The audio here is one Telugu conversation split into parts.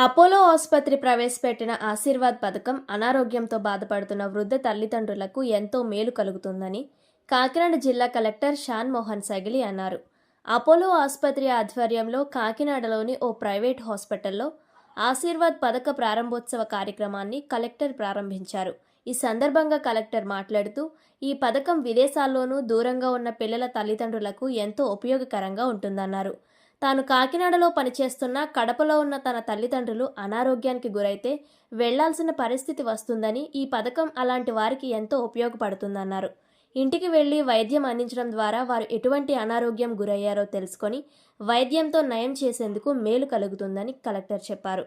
అపోలో ఆసుపత్రి ప్రవేశపెట్టిన ఆశీర్వాద్ పథకం అనారోగ్యంతో బాధపడుతున్న వృద్ధ తల్లిదండ్రులకు ఎంతో మేలు కలుగుతుందని కాకినాడ జిల్లా కలెక్టర్ షాన్ మోహన్ సగిలి అన్నారు. అపోలో ఆసుపత్రి ఆధ్వర్యంలో కాకినాడలోని ఓ ప్రైవేట్ హాస్పిటల్లో ఆశీర్వాద్ పథక ప్రారంభోత్సవ కార్యక్రమాన్ని కలెక్టర్ ప్రారంభించారు. ఈ సందర్భంగా కలెక్టర్ మాట్లాడుతూ ఈ పథకం విదేశాల్లోనూ దూరంగా ఉన్న పిల్లల తల్లిదండ్రులకు ఎంతో ఉపయోగకరంగా ఉంటుందన్నారు. తాను కాకినాడలో పనిచేస్తున్న కడపలో ఉన్న తన తల్లిదండ్రులు అనారోగ్యానికి గురైతే వెళ్ళాల్సిన పరిస్థితి వస్తుందని ఈ పథకం అలాంటి వారికి ఎంతో ఉపయోగపడుతుందన్నారు. ఇంటికి వెళ్ళి వైద్యం అందించడం ద్వారా వారు ఎటువంటి అనారోగ్యం గురయ్యారో తెలుసుకొని వైద్యంతో నయం చేసేందుకు మేలు కలుగుతుందని కలెక్టర్ చెప్పారు.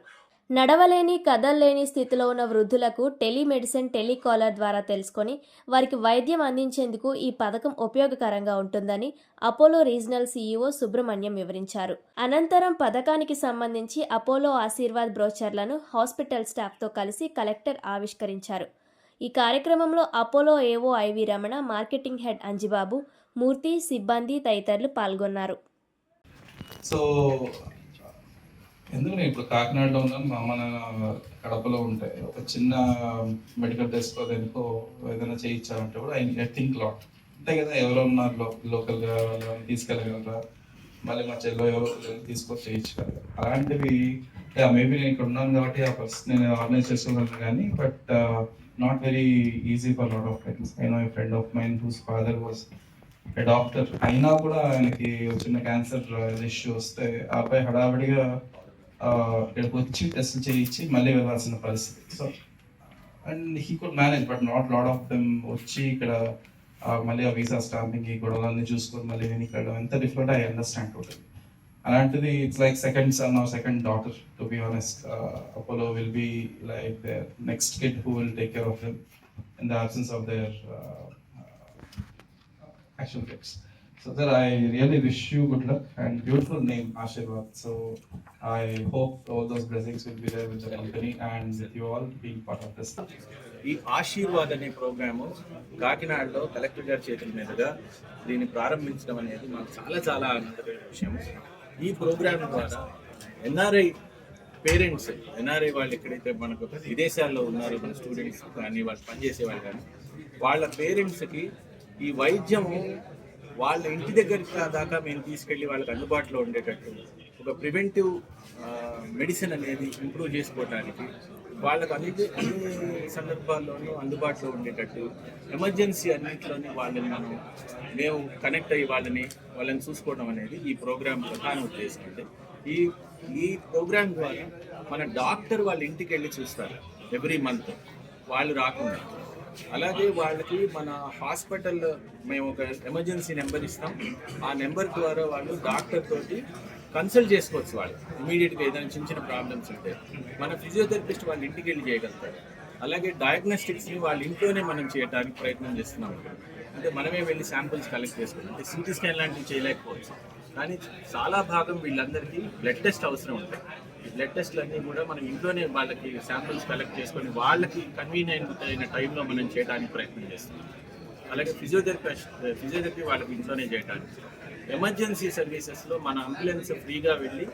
నడవలేని కదల్లేని స్థితిలో ఉన్న వృద్ధులకు టెలిమెడిసిన్ టెలికాలర్ ద్వారా తెలుసుకొని వారికి వైద్యం అందించేందుకు ఈ పథకం ఉపయోగకరంగా ఉంటుందని అపోలో రీజనల్ సీఈఓ సుబ్రహ్మణ్యం వివరించారు. అనంతరం పథకానికి సంబంధించి అపోలో ఆశీర్వాద్ బ్రోచర్లను హాస్పిటల్ స్టాఫ్తో కలిసి కలెక్టర్ ఆవిష్కరించారు. ఈ కార్యక్రమంలో అపోలో ఏవో I V Ramana marketing head Anjibabu Murthy సిబ్బంది తదితరులు పాల్గొన్నారు. సో ఎందుకు నేను ఇప్పుడు కాకినాడలో ఉన్నాను? మా అమ్మ నాన్న కడపలో ఉంటాయి ఒక చిన్న మెడికల్ డెస్క్ దేనికో ఏదైనా చేయించాలంటే కూడా ఐ థింక్ లాట్ అంతే కదా ఎవరో ఉన్నారు లోకల్గా వాళ్ళని తీసుకెళ్ళగలరా? మళ్ళీ మా చెల్లో ఎవరో తీసుకొని చేయించగలరు అలాంటివి మేబీ నేను ఇక్కడ ఉన్నాను కాబట్టి ఆ ఫస్ట్ నేను ఆర్గనైజ్ చేసుకోగలను కానీ but not very easy for lot of friends I know friend of mine whose father was a doctor అయినా కూడా ఆయనకి వచ్చిన చిన్న క్యాన్సర్ ఇష్యూ uh, వస్తే ఆ అబ్బాయి హడావిడిగా ఇక్కడికి వచ్చి టెస్ట్ చేయించి మళ్ళీ వెళ్ళాల్సిన పరిస్థితి. So and he could manage but not lot of them వచ్చి ఇక్కడ మళ్ళీ ఆ వీసా స్టాంపింగ్ ఈ గొడవలన్నీ చూసుకొని మళ్ళీ నేను ఇక్కడ ఎంత డిఫరెంట్ ఐ అండర్స్టాండ్ టోటల్ అలాంటిది it's like second son or second daughter to be honest Apollo will be like their next kid who will take care of them in the absence of their actual kids. So sir, I really wish you good luck and beautiful name Ashirwad. So I hope all those blessings will be there with the company and with you all being part of this. ఈ ఆశీర్వాద్ అనే ప్రోగ్రాము కాకినాడలో కలెక్టర్ గారి చేతుల మీదుగా దీన్ని ప్రారంభించడం అనేది మాకు చాలా చాలా ఆనందమైన విషయం ఈ ప్రోగ్రాం ద్వారా ఎన్ఆర్ఐ పేరెంట్స్ ఎన్ఆర్ఐ వాళ్ళు ఎక్కడైతే మనకు విదేశాల్లో ఉన్నారో మన స్టూడెంట్స్ కానీ వాళ్ళు పనిచేసే వాళ్ళు కానీ వాళ్ళ పేరెంట్స్కి ఈ వైద్యము వాళ్ళ ఇంటి దగ్గరికి దాకా మేము తీసుకెళ్ళి వాళ్ళకి అందుబాటులో ఉండేటట్టు ఒక ప్రివెంటివ్ మెడిసిన్ అనేది ఇంప్రూవ్ చేసుకోవడానికి వాళ్ళకు అన్ని అన్ని సందర్భాల్లోనూ అందుబాటులో ఉండేటట్టు ఎమర్జెన్సీ అన్నింటిలోని వాళ్ళని మనం మేము కనెక్ట్ అయ్యి వాళ్ళని వాళ్ళని చూసుకోవడం అనేది ఈ ప్రోగ్రామ్ ప్రధాన ఉద్దేశం అంటే. ఈ ఈ ప్రోగ్రామ్ ద్వారా మన డాక్టర్ వాళ్ళ ఇంటికి వెళ్ళి చూస్తారు ఎవ్రీ మంత్ వాళ్ళు రాకుండా. అలాగే వాళ్ళకి మన హాస్పిటల్ మేము ఒక ఎమర్జెన్సీ నెంబర్ ఇస్తాం. ఆ నెంబర్ ద్వారా వాళ్ళు డాక్టర్ తోటి కన్సల్ట్ చేసుకోవచ్చు వాళ్ళు. ఇమీడియట్గా ఏదైనా చిన్న చిన్న ప్రాబ్లమ్స్ ఉంటే. మన ఫిజియోథెరపిస్ట్ వాళ్ళ ఇంటికి వెళ్ళి చేయగలుగుతారు. అలాగే డయాగ్నోస్టిక్స్ని వాళ్ళ ఇంట్లోనే మనం చేయడానికి ప్రయత్నం చేస్తున్నాం. అంటే మనమే వెళ్ళి శాంపుల్స్ కలెక్ట్ చేసుకున్నాం అంటే సిటీ స్కాన్ లాంటివి చేయలేకపోవచ్చు. కానీ చాలా భాగం వీళ్ళందరికీ బ్లడ్ టెస్ట్ అవసరం ఉంటుంది ఈ బ్లడ్ టెస్ట్లు అన్నీ కూడా మనం ఇంట్లోనే వాళ్ళకి శాంపుల్స్ కలెక్ట్ చేసుకొని వాళ్ళకి కన్వీనియంట్ అయిన టైంలో మనం చేయడానికి ప్రయత్నం చేస్తున్నాం. అలాగే ఫిజియోథెరపీ ఫిజియోథెరపీ వాళ్ళకి ఇంట్లోనే చేయడానికి. ఎమర్జెన్సీ సర్వీసెస్లో మన అంబులెన్స్ ఫ్రీగా వెళ్ళి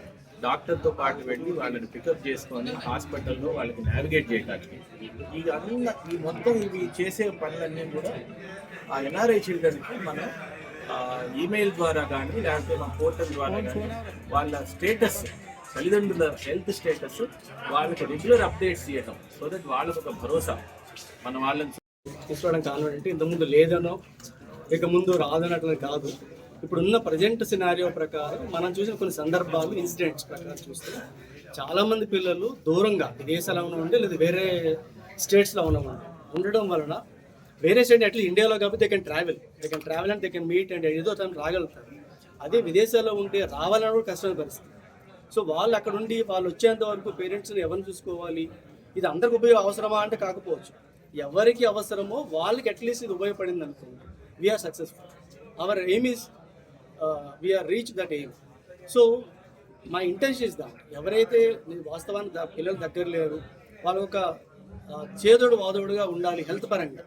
డాక్టర్తో పాటు వెళ్ళి వాళ్ళని పికప్ చేసుకొని హాస్పిటల్లో వాళ్ళకి నావిగేట్ చేయడానికి. ఈ అన్న ఈ మొత్తం ఇవి చేసే పనులన్నీ కూడా ఆ ఎన్ఆర్ఐ చిల్డ్రన్కి మనం ఈమెయిల్ ద్వారా కానీ లేకపోతే మా పోర్టల్ ద్వారా కానీ వాళ్ళ స్టేటస్ తల్లిదండ్రుల హెల్త్ స్టేటస్ వాళ్ళకి రెగ్యులర్ అప్డేట్స్ చేయటం సో దట్ వాళ్ళకు ఒక భరోసా మన వాళ్ళని తీసుకోవడం కారణం అంటే ఇంతకుముందు లేదనో ఇక ముందు రాదన్నట్టు కాదు. ఇప్పుడున్న ప్రజెంట్ సినారియో ప్రకారం మనం చూసిన కొన్ని సందర్భాలు ఇన్సిడెంట్స్ ప్రకారం చూస్తే చాలామంది పిల్లలు దూరంగా విదేశాల్లో ఉండి లేదా వేరే స్టేట్స్లో ఉన్న ఉండడం వలన వేరే స్టేట్ అట్లా ఇండియాలో కాబట్టి they can travel they can travel and they can meet and ఏదో తను రాగలుగుతారు. అదే విదేశాల్లో ఉంటే రావాలని కూడా కష్టమైన పరిస్థితి. సో వాళ్ళు అక్కడ ఉండి వాళ్ళు వచ్చేంత వరకు పేరెంట్స్ని ఎవరిని చూసుకోవాలి? ఇది అందరికి ఉపయోగం అవసరమా అంటే కాకపోవచ్చు. ఎవరికి అవసరమో వాళ్ళకి అట్లీస్ట్ ఇది ఉపయోగపడింది అనుకోండి we are successful our aim is we are reach that aim so మా ఇంటెన్షన్ ఇస్ దాట్ ఎవరైతే వాస్తవానికి పిల్లలు దగ్గర లేరు వాళ్ళు ఒక uh, చేదోడు వాదోడుగా ఉండాలి హెల్త్ పరంగా.